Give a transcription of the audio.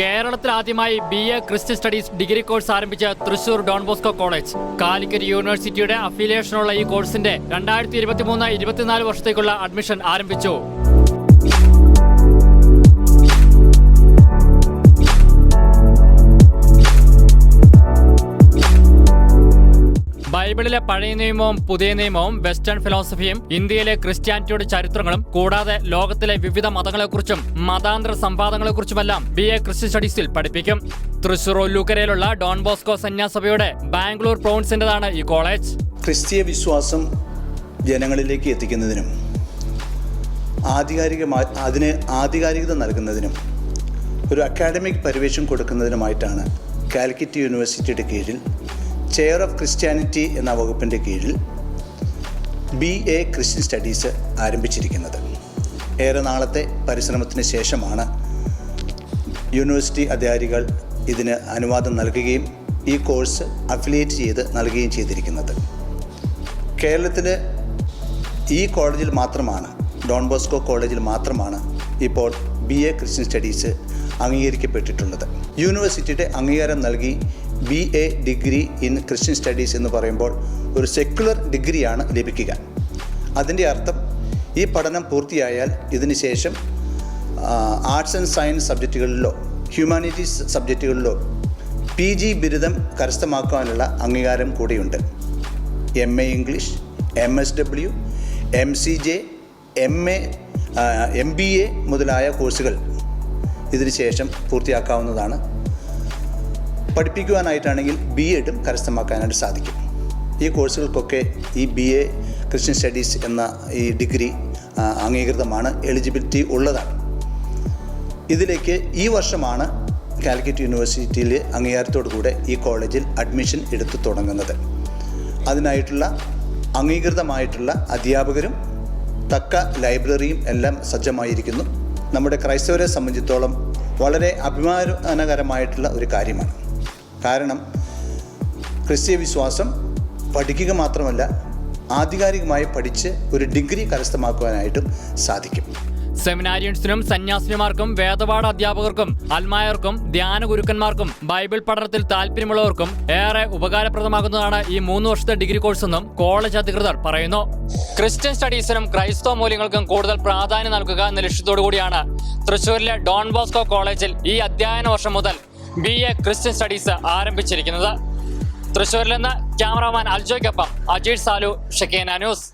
കേരളത്തിൽ ആദ്യമായി B A Christian studies degree course ആരംഭിച്ച Thrissur Don Bosco college. Calicut യൂണിവേഴ്സിറ്റിയുടെ അഫിലിയേഷനുള്ള ഈ കോഴ്സിന്റെ രണ്ടായിരത്തി ഇരുപത്തിമൂന്ന് ഇരുപത്തിനാല് വർഷത്തേക്കുള്ള അഡ്മിഷൻ ആരംഭിച്ചു. ബൈബിളിലെ പഴയ നിയമവും പുതിയ നിയമവും വെസ്റ്റേൺ ഫിലോസഫിയും ഇന്ത്യയിലെ ക്രിസ്ത്യാനിറ്റിയുടെ ചരിത്രങ്ങളും കൂടാതെ ലോകത്തിലെ വിവിധ മതങ്ങളെക്കുറിച്ചും മതാന്തര സംവാദങ്ങളെക്കുറിച്ചുമെല്ലാം ബി എ ക്രിസ്ത്യൻ സ്റ്റഡീസിൽ പഠിപ്പിക്കും. തൃശൂർ ഒല്ലൂക്കരയിലുള്ള ഡോൺ ബോസ്കോ സന്യാസഭയുടെ ബാംഗ്ലൂർ പ്രോൺസിന്റെതാണ് ഈ കോളേജ്. ക്രിസ്തീയ വിശ്വാസം ജനങ്ങളിലേക്ക് എത്തിക്കുന്നതിനും ആധികാരികമായി അതിന് ആധികാരികത നൽകുന്നതിനും ഒരു അക്കാഡമിക് പരിവേഷം കൊടുക്കുന്നതിനുമായിട്ടാണ് കാലിക്കറ്റ് യൂണിവേഴ്സിറ്റിയുടെ കീഴിൽ ചെയർ ഓഫ് ക്രിസ്ത്യാനിറ്റി എന്ന വകുപ്പിന്റെ കീഴിൽ ബി എ ക്രിസ്ത്യൻ സ്റ്റഡീസ് ആരംഭിച്ചിരിക്കുന്നത്. ഏറെ നാളത്തെ പരിശ്രമത്തിന് ശേഷമാണ് യൂണിവേഴ്സിറ്റി അധികാരികൾ ഇതിന് അനുവാദം നൽകുകയും ഈ കോഴ്സ് അഫിലിയേറ്റ് ചെയ്ത് നൽകുകയും ചെയ്തിരിക്കുന്നത്. കേരളത്തിൽ ഈ കോളേജിൽ മാത്രമാണ് ഡോൺ ബോസ്കോ കോളേജിൽ മാത്രമാണ് ഇപ്പോൾ ബി എ ക്രിസ്ത്യൻ സ്റ്റഡീസ് അംഗീകരിക്കപ്പെട്ടിട്ടുള്ളത്. യൂണിവേഴ്സിറ്റിയുടെ അംഗീകാരം നൽകി B A degree in Christian studies എന്ന് പറയുമ്പോൾ ഒരു സെക്യുലർ ഡിഗ്രിയാണ് ലഭിക്കുക. അതിന്റെ അർത്ഥം ഈ പഠനം പൂർത്തിയായാൽ ഇതിന് ശേഷം ആർട്സ് ആൻഡ് സയൻസ് സബ്ജക്റ്റുകളിലോ ഹ്യൂമാനിറ്റീസ് സബ്ജക്റ്റുകളിലോ പി ജി ബിരുദം കരസ്ഥമാക്കാനുള്ള അംഗീകാരം കൂടിയുണ്ട്. M A English M S W M C J M A M B A മുതലായ കോഴ്സുകൾ ഇതിന് ശേഷം പൂർത്തിയാക്കാവുന്നതാണ്. പഠിപ്പിക്കുവാനായിട്ടാണെങ്കിൽ ബി എഡും കരസ്ഥമാക്കാനായിട്ട് സാധിക്കും. ഈ കോഴ്സുകൾക്കൊക്കെ ഈ ബി എ ക്രിസ്ത്യൻ സ്റ്റഡീസ് എന്ന ഈ ഡിഗ്രി അംഗീകൃതമാണ് എലിജിബിലിറ്റി ഉള്ളതാണ്. ഇതിലേക്ക് ഈ വർഷമാണ് കാലിക്കറ്റ് യൂണിവേഴ്സിറ്റിയിൽ അംഗീകാരത്തോടു കൂടെ ഈ കോളേജിൽ അഡ്മിഷൻ എടുത്തു തുടങ്ങുന്നത്. അതിനായിട്ടുള്ള അംഗീകൃതമായിട്ടുള്ള അധ്യാപകരും തക്ക ലൈബ്രറിയും എല്ലാം സജ്ജമായിരിക്കുന്നു. നമ്മുടെ ക്രൈസ്തവരെ സംബന്ധിച്ചിടത്തോളം വളരെ അഭിമാനകരമായിട്ടുള്ള ഒരു കാര്യമാണ്. കാരണം ക്രിസ്തീയ വിശ്വാസം പഠിക്കുക മാത്രമല്ല ആധികാരികമായി പഠിച്ച് ഒരു ഡിഗ്രി കരസ്ഥമാക്കുവാനായിട്ടും സാധിക്കും. സെമിനാരിയൻസിനും സന്യാസിനിമാർക്കും വേദപാഠ അധ്യാപകർക്കും അൽമായർക്കും ധ്യാന ഗുരുക്കന്മാർക്കും ബൈബിൾ പഠനത്തിൽ താല്പര്യമുള്ളവർക്കും ഏറെ ഉപകാരപ്രദമാകുന്നതാണ് ഈ മൂന്ന് വർഷത്തെ ഡിഗ്രി കോഴ്സ് എന്നും കോളേജ് അധികൃതർ പറയുന്നു. ക്രിസ്ത്യൻ സ്റ്റഡീസിനും ക്രൈസ്തവ മൂല്യങ്ങൾക്കും കൂടുതൽ പ്രാധാന്യം നൽകുക എന്ന ലക്ഷ്യത്തോടു കൂടിയാണ് തൃശൂരിലെ ഡോൺ ബോസ്കോ കോളേജിൽ ഈ അധ്യയന വർഷം മുതൽ ബി എ ക്രിസ്ത്യൻ സ്റ്റഡീസ് ആരംഭിച്ചിരിക്കുന്നത്. തൃശൂരിൽ നിന്ന് ക്യാമറാമാൻ അൽജോയ്ക്കൊപ്പം അജീഷ് സാലു ഷെക്കേന ന്യൂസ്.